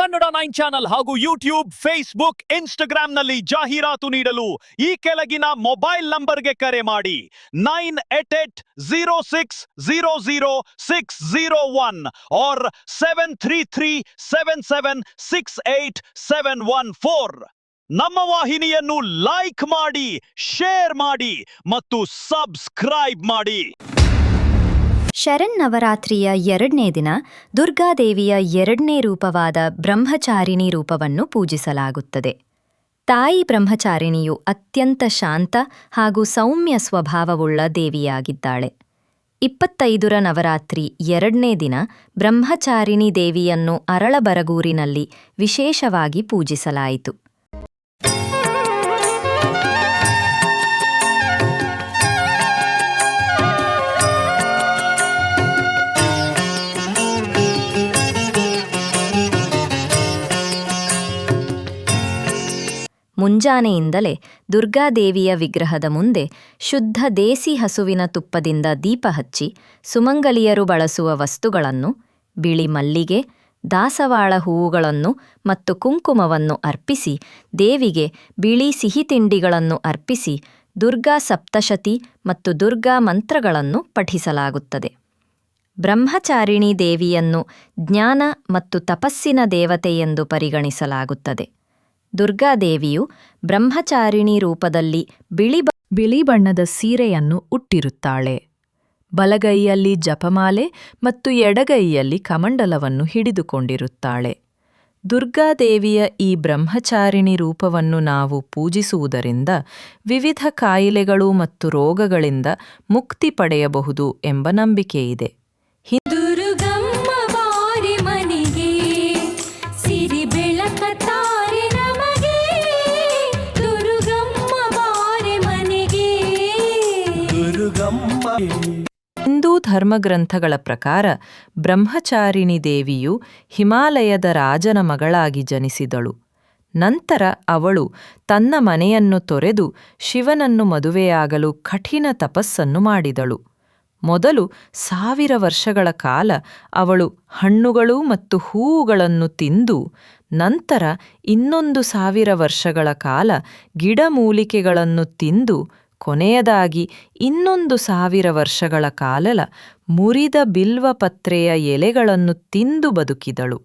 Kannada nine channel ಹಾಗೂ YouTube, Facebook, ಇನ್ಸ್ಟಾಗ್ರಾಂನಲ್ಲಿ ಜಾಹೀರಾತು ನೀಡಲು ಈ ಕೆಳಗಿನ ಮೊಬೈಲ್ ನಂಬರ್ಗೆ ಕರೆ ಮಾಡಿ. Nine eight eight zero six zero zero six zero one or seven three three seven seven six eight seven one four. ನಮ್ಮ ವಾಹಿನಿಯನ್ನು ಲೈಕ್ ಮಾಡಿ, ಶೇರ್ ಮಾಡಿ ಮತ್ತು ಸಬ್ಸ್ಕ್ರೈಬ್ ಮಾಡಿ. ಶರನ್ನವರಾತ್ರಿಯ ಎರಡನೇ ದಿನ ದುರ್ಗಾದೇವಿಯ ಎರಡನೇ ರೂಪವಾದ ಬ್ರಹ್ಮಚಾರಿಣಿ ರೂಪವನ್ನು ಪೂಜಿಸಲಾಗುತ್ತದೆ. ತಾಯಿ ಬ್ರಹ್ಮಚಾರಿಣಿಯು ಅತ್ಯಂತ ಶಾಂತ ಹಾಗೂ ಸೌಮ್ಯ ಸ್ವಭಾವವುಳ್ಳ ದೇವಿಯಾಗಿದ್ದಾಳೆ. ಇಪ್ಪತ್ತೈದರ ನವರಾತ್ರಿ ಎರಡನೇ ದಿನ ಬ್ರಹ್ಮಚಾರಿಣಿ ದೇವಿಯನ್ನು ಅರಳಬರಗೂರಿನಲ್ಲಿ ವಿಶೇಷವಾಗಿ ಪೂಜಿಸಲಾಯಿತು. ಮುಂಜಾನೆಯಿಂದಲೇ ದುರ್ಗಾದೇವಿಯ ವಿಗ್ರಹದ ಮುಂದೆ ಶುದ್ಧ ದೇಸಿ ಹಸುವಿನ ತುಪ್ಪದಿಂದ ದೀಪ ಹಚ್ಚಿ ಸುಮಂಗಲಿಯರು ಬಳಸುವ ವಸ್ತುಗಳನ್ನು, ಬಿಳಿ ಮಲ್ಲಿಗೆ, ದಾಸವಾಳ ಹೂವುಗಳನ್ನು ಮತ್ತು ಕುಂಕುಮವನ್ನು ಅರ್ಪಿಸಿ, ದೇವಿಗೆ ಬಿಳಿ ಸಿಹಿ ತಿಂಡಿಗಳನ್ನು ಅರ್ಪಿಸಿ ದುರ್ಗಾ ಸಪ್ತಶತಿ ಮತ್ತು ದುರ್ಗಾ ಮಂತ್ರಗಳನ್ನು ಪಠಿಸಲಾಗುತ್ತದೆ. ಬ್ರಹ್ಮಚಾರಿಣಿ ದೇವಿಯನ್ನು ಜ್ಞಾನ ಮತ್ತು ತಪಸ್ಸಿನ ದೇವತೆಯೆಂದು ಪರಿಗಣಿಸಲಾಗುತ್ತದೆ. ದುರ್ಗಾದೇವಿಯು ಬ್ರಹ್ಮಚಾರಿಣಿ ರೂಪದಲ್ಲಿ ಬಿಳಿ ಬಿಳಿ ಬಣ್ಣದ ಸೀರೆಯನ್ನು ಉಟ್ಟಿರುತ್ತಾಳೆ. ಬಲಗೈಯಲ್ಲಿ ಜಪಮಾಲೆ ಮತ್ತು ಎಡಗೈಯಲ್ಲಿ ಕಮಂಡಲವನ್ನು ಹಿಡಿದುಕೊಂಡಿರುತ್ತಾಳೆ. ದುರ್ಗಾದೇವಿಯ ಈ ಬ್ರಹ್ಮಚಾರಿಣಿ ರೂಪವನ್ನು ನಾವು ಪೂಜಿಸುವುದರಿಂದ ವಿವಿಧ ಕಾಯಿಲೆಗಳು ಮತ್ತು ರೋಗಗಳಿಂದ ಮುಕ್ತಿ ಪಡೆಯಬಹುದು ಎಂಬ ನಂಬಿಕೆಯಿದೆ. ದುರ್ಗಮ್ಮ ಧರ್ಮಗ್ರಂಥಗಳ ಪ್ರಕಾರ ಬ್ರಹ್ಮಚಾರಿಣಿ ದೇವಿಯು ಹಿಮಾಲಯದ ರಾಜನ ಮಗಳಾಗಿ ಜನಿಸಿದಳು. ನಂತರ ಅವಳು ತನ್ನ ಮನೆಯನ್ನು ತೊರೆದು ಶಿವನನ್ನು ಮದುವೆಯಾಗಲು ಕಠಿಣ ತಪಸ್ಸನ್ನು ಮಾಡಿದಳು. ಮೊದಲು ಸಾವಿರ ವರ್ಷಗಳ ಕಾಲ ಅವಳು ಹಣ್ಣುಗಳು ಮತ್ತು ಹೂವುಗಳನ್ನು ತಿಂದು, ನಂತರ ಇನ್ನೊಂದು ಸಾವಿರ ವರ್ಷಗಳ ಕಾಲ ಗಿಡಮೂಲಿಕೆಗಳನ್ನು ತಿಂದು ಕೊನೆಯದಾಗಿ ಇನ್ನೊಂದು ಸಾವಿರ ವರ್ಷಗಳ ಕಾಲಲ ಮುರಿದ ಬಿಲ್ವಪತ್ರೆಯ ಎಲೆಗಳನ್ನು ತಿಂದು ಬದುಕಿದಳು.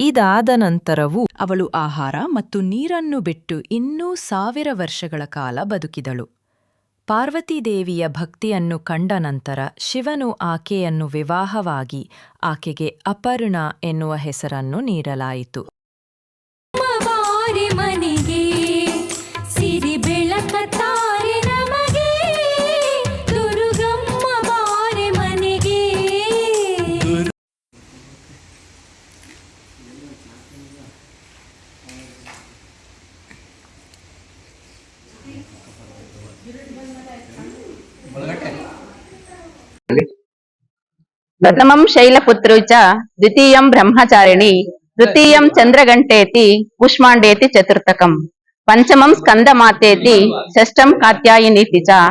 ಇದಾದ ನಂತರವೂ ಅವಳು ಆಹಾರ ಮತ್ತು ನೀರನ್ನು ಬಿಟ್ಟು ಇನ್ನೂ ಸಾವಿರ ವರ್ಷಗಳ ಕಾಲ ಬದುಕಿದಳು. ಪಾರ್ವತೀದೇವಿಯ ಭಕ್ತಿಯನ್ನು ಕಂಡ ನಂತರ ಶಿವನು ಆಕೆಯನ್ನು ವಿವಾಹವಾಗಿ ಆಕೆಗೆ ಅಪರ್ಣ ಎನ್ನುವ ಹೆಸರನ್ನು ನೀಡಲಾಯಿತು. ಪ್ರಥಮಂ ಶೈಲಪುತ್ರು ಚ ದ್ವಿತೀಯಂ ಬ್ರಹ್ಮಚಾರಿಣಿ ತೃತೀಯಂ ಚಂದ್ರಗಂಟೇತಿ ಕುಷ್ಮಾಂಡೇತಿ ಚತುರ್ಥಕಂ ಪಂಚಮಂ ಸ್ಕಂದಮಾತೇತಿ ಷಷ್ಠಂ ಕಾತ್ಯಾಯಿನೀತಿ ಚ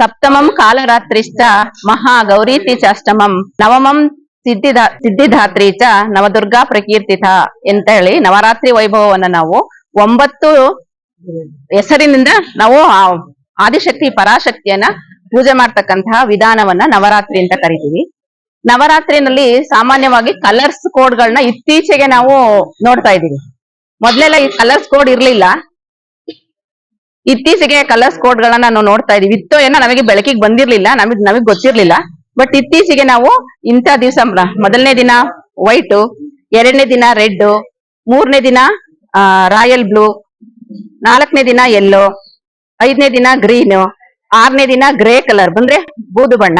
ಸಪ್ತಮಂ ಕಾಲರಾತ್ರಿಶ್ಚ ಮಹಾಗೌರೀತಿ ಚಾಷ್ಟಮಂ ನವಮಂ ಸಿದ್ಧಿದಾ ಸಿದ್ಧಿಧಾತ್ರಿ ಚ ನವದುರ್ಗಾ ಪ್ರಕೀರ್ತಿತ ಅಂತ ಹೇಳಿ ನವರಾತ್ರಿ ವೈಭವವನ್ನ ನಾವು ಒಂಬತ್ತು ಹೆಸರಿನಿಂದ ನಾವು ಆ ಆದಿಶಕ್ತಿ ಪರಾಶಕ್ತಿಯನ್ನ ಪೂಜೆ ಮಾಡ್ತಕ್ಕಂತಹ ವಿಧಾನವನ್ನ ನವರಾತ್ರಿ ಅಂತ ಕರಿತೀವಿ ನವರಾತ್ರಿನಲ್ಲಿ ಸಾಮಾನ್ಯವಾಗಿ ಕಲರ್ಸ್ ಕೋಡ್ಗಳನ್ನ ಇತ್ತೀಚೆಗೆ ನಾವು ನೋಡ್ತಾ ಇದೀವಿ ಮೊದ್ಲೆಲ್ಲ ಈ ಕಲರ್ಸ್ ಕೋಡ್ ಇರ್ಲಿಲ್ಲ. ಇತ್ತೀಚೆಗೆ ಕಲರ್ಸ್ ಕೋಡ್ಗಳನ್ನ ನಾವು ನೋಡ್ತಾ ಇದೀವಿ ಇತ್ತೋ ಏನೋ ನಮಗೆ ಬೆಳಕಿಗೆ ಬಂದಿರ್ಲಿಲ್ಲ, ನಮಗ್ ನಮಗ್ ಗೊತ್ತಿರ್ಲಿಲ್ಲ. ಬಟ್ ಇತ್ತೀಚೆಗೆ ನಾವು ಇಂಥ ದಿವಸ ಮೊದಲನೇ ದಿನ ವೈಟ್ ಎರಡನೇ ದಿನ ರೆಡ್ ಮೂರನೇ ದಿನ ರಾಯಲ್ ಬ್ಲೂ ನಾಲ್ಕನೇ ದಿನ ಯೆಲ್ಲೋ ಐದನೇ ದಿನ ಗ್ರೀನ್ ಆರನೇ ದಿನ ಗ್ರೇ ಕಲರ್ ಬಂದ್ರೆ ಬೂದು ಬಣ್ಣ.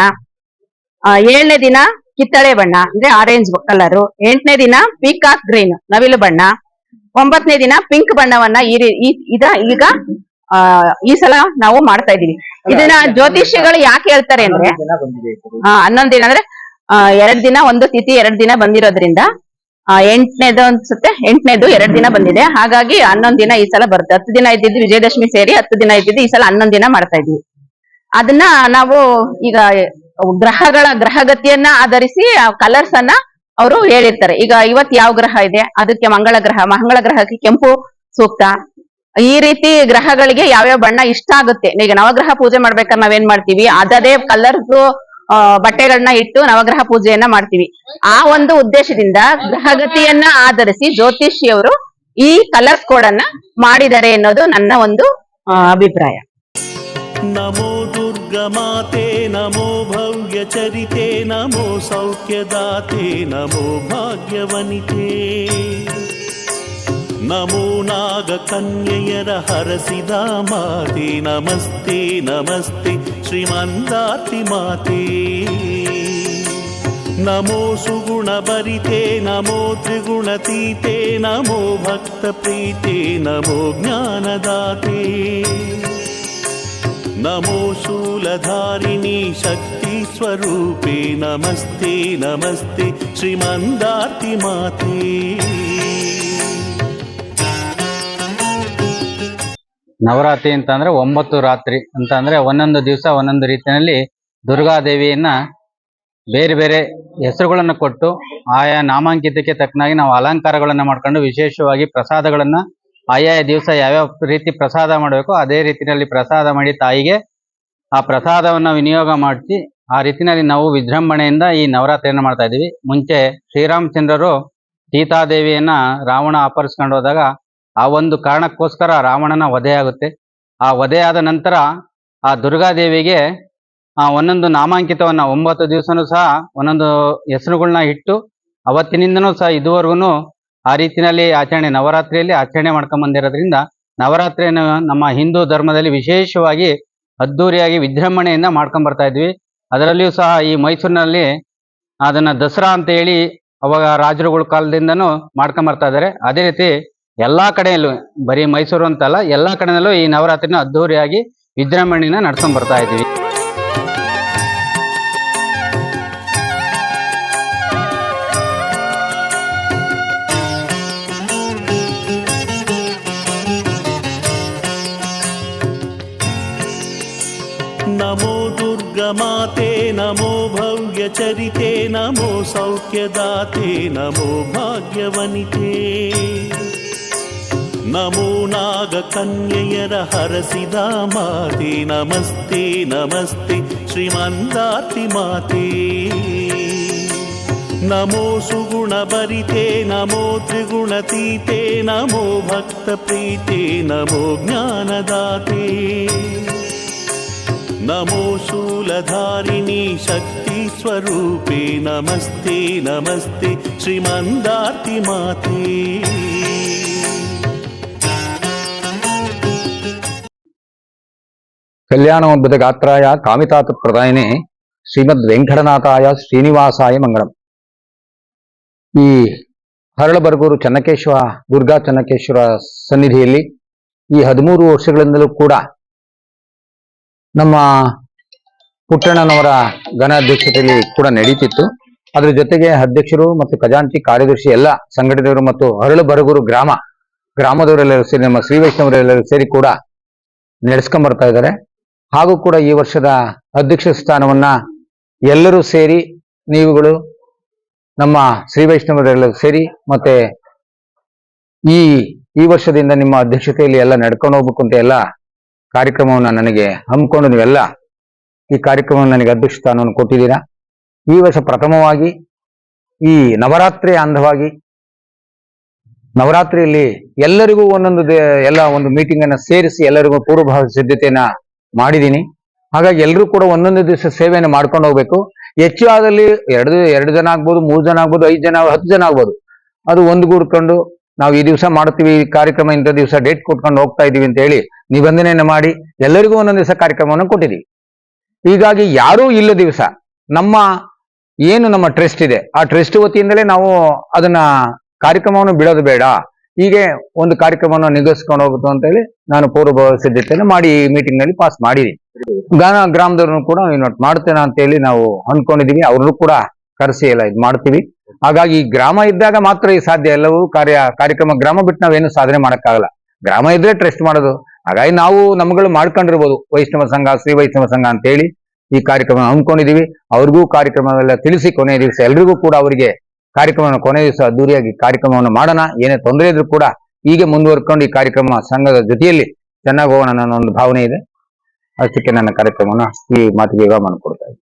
ಏಳನೇ ದಿನ ಕಿತ್ತಳೆ ಬಣ್ಣ, ಅಂದ್ರೆ ಆರೆಂಜ್ ಕಲರ್ ಎಂಟನೇ ದಿನ ಪೀಕಾಕ್ ಗ್ರೀನ್ ನವಿಲು ಬಣ್ಣ. ಒಂಬತ್ತನೇ ದಿನ ಪಿಂಕ್ ಬಣ್ಣವನ್ನ ಇದ, ಈಗ ಈ ಸಲ ನಾವು ಮಾಡ್ತಾ ಇದೀವಿ ಇದನ್ನ ಜ್ಯೋತಿಷ್ಯಗಳು ಯಾಕೆ ಹೇಳ್ತಾರೆ ಅಂದ್ರೆ ಹನ್ನೊಂದ್ ದಿನ ಅಂದ್ರೆ ಎರಡ್ ದಿನ ಒಂದು ತಿಥಿ ಎರಡ್ ದಿನ ಬಂದಿರೋದ್ರಿಂದ ಎಂಟನೇದು ಅನ್ಸುತ್ತೆ, ಎಂಟನೇದು ಎರಡ್ ದಿನ ಬಂದಿದೆ. ಹಾಗಾಗಿ ಹನ್ನೊಂದ್ ದಿನ ಈ ಸಲ ಬರುತ್ತೆ ಹತ್ತು ದಿನ ಇದ್ದಿದ್ದು ವಿಜಯದಶಮಿ ಸೇರಿ ಹತ್ತು ದಿನ ಇದ್ದಿದ್ದು ಈ ಸಲ ಹನ್ನೊಂದ್ ದಿನ ಮಾಡ್ತಾ ಇದೀವಿ ಅದನ್ನ ನಾವು ಈಗ ಗ್ರಹಗಳ ಗ್ರಹಗತಿಯನ್ನ ಆಧರಿಸಿ ಕಲರ್ಸ್ ಅನ್ನ ಅವರು ಹೇಳಿರ್ತಾರೆ. ಈಗ ಇವತ್ ಯಾವ ಗ್ರಹ ಇದೆ? ಅದಕ್ಕೆ ಮಂಗಳ ಗ್ರಹ. ಮಂಗಳ ಗ್ರಹಕ್ಕೆ ಕೆಂಪು ಸೂಕ್ತ. ಈ ರೀತಿ ಗ್ರಹಗಳಿಗೆ ಯಾವ್ಯಾವ ಬಣ್ಣ ಇಷ್ಟ ಆಗುತ್ತೆ? ಈಗ ನವಗ್ರಹ ಪೂಜೆ ಮಾಡ್ಬೇಕಾದ್ರೆ ನಾವೇನ್ ಮಾಡ್ತೀವಿ? ಅದದೇ ಕಲರ್ಸ್ ಬಟ್ಟೆಗಳನ್ನ ಇಟ್ಟು ನವಗ್ರಹ ಪೂಜೆಯನ್ನ ಮಾಡ್ತೀವಿ. ಆ ಒಂದು ಉದ್ದೇಶದಿಂದ ಗ್ರಹಗತಿಯನ್ನ ಆಧರಿಸಿ ಜ್ಯೋತಿಷಿಯವರು ಈ ಕಲರ್ಸ್ ಕೋಡ್ ಅನ್ನ ಮಾಡಿದ್ದಾರೆ ಅನ್ನೋದು ನನ್ನ ಒಂದು ಅಭಿಪ್ರಾಯ. नमो दुर्गमाते नमो भव्यचरिते नमो सौख्यदाते नमो भाग्यवनिते नमो नागकन्ययर हरसिदा माते नमस्ते नमस्ते श्रीमन्दातिमाते नमो सुगुणभरिते नमो त्रिगुणतीते नमो भक्तप्रीते नमो ज्ञानदाते नमो शूलधारिणी शक्तिस्वरूपे नमस्ते नमस्ते श्रीमन्दार्तिमाते ನವರಾತ್ರಿ ಅಂತ ಅಂದ್ರೆ ಒಂಬತ್ತು ರಾತ್ರಿ ಅಂತ ಅಂದ್ರೆ ಒಂದೊಂದು ದಿವಸ ಒಂದೊಂದು ರೀತಿಯಲ್ಲಿ ದುರ್ಗಾದೇವಿಯನ್ನ ಬೇರೆ ಬೇರೆ ಹೆಸರುಗಳನ್ನು ಕೊಟ್ಟು ಆಯಾ ನಾಮಾಂಕಿತಕ್ಕೆ ತಕ್ಕನಾಗಿ ನಾವು ಅಲಂಕಾರಗಳನ್ನ ಮಾಡ್ಕೊಂಡು ವಿಶೇಷವಾಗಿ ಪ್ರಸಾದಗಳನ್ನ ಆಯಾ ದಿವಸ ಯಾವ್ಯಾವ ರೀತಿ ಪ್ರಸಾದ ಮಾಡಬೇಕು, ಅದೇ ರೀತಿಯಲ್ಲಿ ಪ್ರಸಾದ ಮಾಡಿ ತಾಯಿಗೆ ಆ ಪ್ರಸಾದವನ್ನ ವಿನಿಯೋಗ ಮಾಡಿಸಿ, ಆ ರೀತಿಯಲ್ಲಿ ನಾವು ವಿಜೃಂಭಣೆಯಿಂದ ಈ ನವರಾತ್ರಿಯನ್ನು ಮಾಡ್ತಾ ಇದ್ದೀವಿ. ಮುಂಚೆ ಶ್ರೀರಾಮಚಂದ್ರರು ಸೀತಾದೇವಿಯನ್ನ ರಾವಣ ಅಪಹರಿಸ್ಕೊಂಡು ಹೋದಾಗ ಆ ಒಂದು ಕಾರಣಕ್ಕೋಸ್ಕರ ರಾವಣನ ವಧೆ ಆಗುತ್ತೆ. ಆ ವಧೆ ಆದ ನಂತರ ಆ ದುರ್ಗಾದೇವಿಗೆ ಆ ಒಂದೊಂದು ನಾಮಾಂಕಿತವನ್ನ ಒಂಬತ್ತು ದಿವಸನೂ ಸಹ ಒಂದೊಂದು ಹೆಸರುಗಳನ್ನ ಇಟ್ಟು, ಅವತ್ತಿನಿಂದನೂ ಸಹ ಇದುವರೆಗೂ ಆ ರೀತಿಯಲ್ಲಿ ಆಚರಣೆ, ನವರಾತ್ರಿಯಲ್ಲಿ ಆಚರಣೆ ಮಾಡ್ಕೊಂಡ್ ಬಂದಿರೋದ್ರಿಂದ ನವರಾತ್ರಿಯನ್ನು ನಮ್ಮ ಹಿಂದೂ ಧರ್ಮದಲ್ಲಿ ವಿಶೇಷವಾಗಿ ಅದ್ದೂರಿಯಾಗಿ ವಿಜೃಂಭಣೆಯಿಂದ ಮಾಡ್ಕೊಂಡ್ ಬರ್ತಾ ಇದ್ವಿ. ಅದರಲ್ಲಿಯೂ ಸಹ ಈ ಮೈಸೂರಿನಲ್ಲಿ ಅದನ್ನ ದಸರಾ ಅಂತ ಹೇಳಿ ಅವಾಗ ರಾಜರುಗಳ ಕಾಲದಿಂದನೂ ಮಾಡ್ಕೊಂಡ್ ಬರ್ತಾ ಇದ್ದಾರೆ. ಅದೇ ರೀತಿ ಎಲ್ಲಾ ಕಡೆಯಲ್ಲೂ, ಬರೀ ಮೈಸೂರು ಅಂತಲ್ಲ, ಎಲ್ಲಾ ಕಡೆಯಲ್ಲೂ ಈ ನವರಾತ್ರಿನ ಅದ್ದೂರಿಯಾಗಿ ವಿಜೃಂಭಣೆನ ನಡ್ಕೊಂಡ್ ಬರ್ತಾ ಇದೀವಿ नमो भव्यचरिते नमो सौख्यदाते नमो भाग्यवनिते नमो नागकन्ययर हरसिदा माते नमस्ते नमस्ते श्रीमन्दातिमाते नमो सुगुणभरिते नमो त्रिगुणतीते नमो भक्तप्रीते नमो ज्ञानदाते నమో శూలధారిణి శక్తి స్వరూపే నమస్తే నమస్తే శ్రీమందార్తి మాతే. కళ్యాణోద్భుత గాత్రాయ కామితాత ప్రదాయనే శ్రీమద్ వెంకటనాథాయ శ్రీనివాసాయ మంగళం. ఈ హరళ ಹರಳಬರ್ಗೂರು ಚನ್ನಕೇಶ್ವರ దుర్గా చెన్నకేశ్వర ಸನ್ನಿಧಿಯಲ್ಲಿ ఈ హదిమూరు వర్షగలందరూ కూడా ನಮ್ಮ ಪುಟ್ಟಣ್ಣನವರ ಘನ ಅಧ್ಯಕ್ಷತೆಯಲ್ಲಿ ಕೂಡ ನಡೀತಿತ್ತು. ಅದ್ರ ಜೊತೆಗೆ ಅಧ್ಯಕ್ಷರು ಮತ್ತು ಖಜಾಂಚಿ ಕಾರ್ಯದರ್ಶಿ ಎಲ್ಲ ಸಂಘಟನೆಯವರು ಮತ್ತು ಹರಳಬರಗೂರು ಗ್ರಾಮ, ಗ್ರಾಮದವರೆಲ್ಲರೂ ಸೇರಿ ನಮ್ಮ ಶ್ರೀ ವೈಷ್ಣವರೆಲ್ಲರೂ ಸೇರಿ ಕೂಡ ನಡೆಸ್ಕೊಂಡ್ ಬರ್ತಾ ಇದ್ದಾರೆ. ಹಾಗೂ ಕೂಡ ಈ ವರ್ಷದ ಅಧ್ಯಕ್ಷ ಸ್ಥಾನವನ್ನ ಎಲ್ಲರೂ ಸೇರಿ ನೀವುಗಳು, ನಮ್ಮ ಶ್ರೀ ವೈಷ್ಣವರೆಲ್ಲರೂ ಸೇರಿ ಮತ್ತೆ ಈ ಈ ವರ್ಷದಿಂದ ನಿಮ್ಮ ಅಧ್ಯಕ್ಷತೆಯಲ್ಲಿ ಎಲ್ಲ ನಡ್ಕೊಂಡು ಹೋಗ್ಬೇಕು ಅಂತ ಎಲ್ಲ ಕಾರ್ಯಕ್ರಮವನ್ನ ನನಗೆ ಹಮ್ಮಿಕೊಂಡು ನೀವೆಲ್ಲ ಈ ಕಾರ್ಯಕ್ರಮವನ್ನು ನನಗೆ ಅಧ್ಯಕ್ಷ ಸ್ಥಾನವನ್ನು ಕೊಟ್ಟಿದ್ದೀರಾ? ಈ ವರ್ಷ ಪ್ರಥಮವಾಗಿ ಈ ನವರಾತ್ರಿಯ ಅಂಧವಾಗಿ ನವರಾತ್ರಿಯಲ್ಲಿ ಎಲ್ಲರಿಗೂ ಒಂದೊಂದು ಎಲ್ಲ ಒಂದು ಮೀಟಿಂಗ್ ಅನ್ನ ಸೇರಿಸಿ ಎಲ್ಲರಿಗೂ ಪೂರ್ವಭಾವಿ ಸಿದ್ಧತೆಯನ್ನ ಮಾಡಿದ್ದೀನಿ. ಹಾಗಾಗಿ ಎಲ್ಲರೂ ಕೂಡ ಒಂದೊಂದು ದಿವಸ ಸೇವೆಯನ್ನು ಮಾಡ್ಕೊಂಡು ಹೋಗ್ಬೇಕು. ಹೆಚ್ಚು ಆದಲ್ಲಿ ಎರಡು ಎರಡು ಜನ ಆಗ್ಬೋದು, ಮೂರು ಜನ ಆಗ್ಬೋದು, ಐದು ಜನ ಹತ್ತು ಜನ ಆಗ್ಬೋದು. ಅದು ಒಂದುಗೂಡ್ಕೊಂಡು ನಾವು ಈ ದಿವಸ ಮಾಡುತ್ತೀವಿ, ಈ ಕಾರ್ಯಕ್ರಮ ಇಂಥ ದಿವಸ ಡೇಟ್ ಕೊಟ್ಕೊಂಡು ಹೋಗ್ತಾ ಇದೀವಿ ಅಂತ ಹೇಳಿ ನಿಬಂಧನೆಯನ್ನು ಮಾಡಿ ಎಲ್ಲರಿಗೂ ಒಂದೊಂದು ದಿವಸ ಕಾರ್ಯಕ್ರಮವನ್ನು ಕೊಟ್ಟಿದ್ದೀವಿ. ಹೀಗಾಗಿ ಯಾರೂ ಇಲ್ಲ ದಿವಸ. ನಮ್ಮ ಏನು ನಮ್ಮ ಟ್ರಸ್ಟ್ ಇದೆ. ಆ ಟ್ರಸ್ಟ್ ವತಿಯಿಂದಲೇ ನಾವು ಅದನ್ನ ಕಾರ್ಯಕ್ರಮವನ್ನು ಬಿಡೋದು ಬೇಡ. ಹೀಗೆ ಒಂದು ಕಾರ್ಯಕ್ರಮವನ್ನು ನಿಗದಿಸ್ಕೊಂಡು ಹೋಗುತ್ತೆ ಅಂತ ಹೇಳಿ ನಾನು ಪೂರ್ವಭಾವ ಸಿದ್ಧತೆಯನ್ನು ಮಾಡಿ ಈ ಮೀಟಿಂಗ್ನಲ್ಲಿ ಪಾಸ್ ಮಾಡಿದೀನಿ ಗಾನ ಗ್ರಾಮದವ್ರನ್ನು ಕೂಡ ಇನ್ವೈಟ್ ಮಾಡ್ತೇನೆ ಅಂತ ಹೇಳಿ ನಾವು ಅನ್ಕೊಂಡಿದೀವಿ ಅವ್ರನ್ನು ಕೂಡ ಕರೆಸಿ ಎಲ್ಲ ಇದು ಮಾಡ್ತೀವಿ. ಹಾಗಾಗಿ ಗ್ರಾಮ ಇದ್ದಾಗ ಮಾತ್ರ ಈ ಸಾಧ್ಯ. ಎಲ್ಲವೂ ಕಾರ್ಯ, ಕಾರ್ಯಕ್ರಮ ಗ್ರಾಮ ಬಿಟ್ಟು ನಾವೇನು ಸಾಧನೆ ಮಾಡೋಕ್ಕಾಗಲ್ಲ. ಗ್ರಾಮ ಇದ್ರೆ ಟ್ರಸ್ಟ್ ಮಾಡೋದು. ಹಾಗಾಗಿ ನಾವು ನಮ್ಗಳು ಮಾಡ್ಕೊಂಡಿರ್ಬೋದು. ವೈಷ್ಣವ ಸಂಘ, ಶ್ರೀ ವೈಷ್ಣವ ಸಂಘ ಅಂತ ಹೇಳಿ ಈ ಕಾರ್ಯಕ್ರಮ ಹಮ್ಮಿಕೊಂಡಿದೀವಿ ಅವ್ರಿಗೂ ಕಾರ್ಯಕ್ರಮವೆಲ್ಲ ತಿಳಿಸಿ ಕೊನೆಯ ದಿವಸ ಎಲ್ರಿಗೂ ಕೂಡ ಅವರಿಗೆ ಕಾರ್ಯಕ್ರಮವನ್ನು ಕೊನೆ ದಿವಸ ಅದ್ದೂರಿಯಾಗಿ ಕಾರ್ಯಕ್ರಮವನ್ನು ಮಾಡೋಣ. ಏನೇ ತೊಂದರೆ ಇದ್ರು ಕೂಡ ಹೀಗೆ ಮುಂದುವರ್ಕೊಂಡು ಈ ಕಾರ್ಯಕ್ರಮ ಸಂಘದ ಜೊತೆಯಲ್ಲಿ ಚೆನ್ನಾಗಿ ಹೋಗೋಣ ಅನ್ನೋ ಒಂದು ಭಾವನೆ ಇದೆ. ಅದಕ್ಕೆ ನನ್ನ ಕಾರ್ಯಕ್ರಮವನ್ನು ಈ ಮಾತಿಗೆ ವಿವಾಹ ಕೊಡ್ತೇನೆ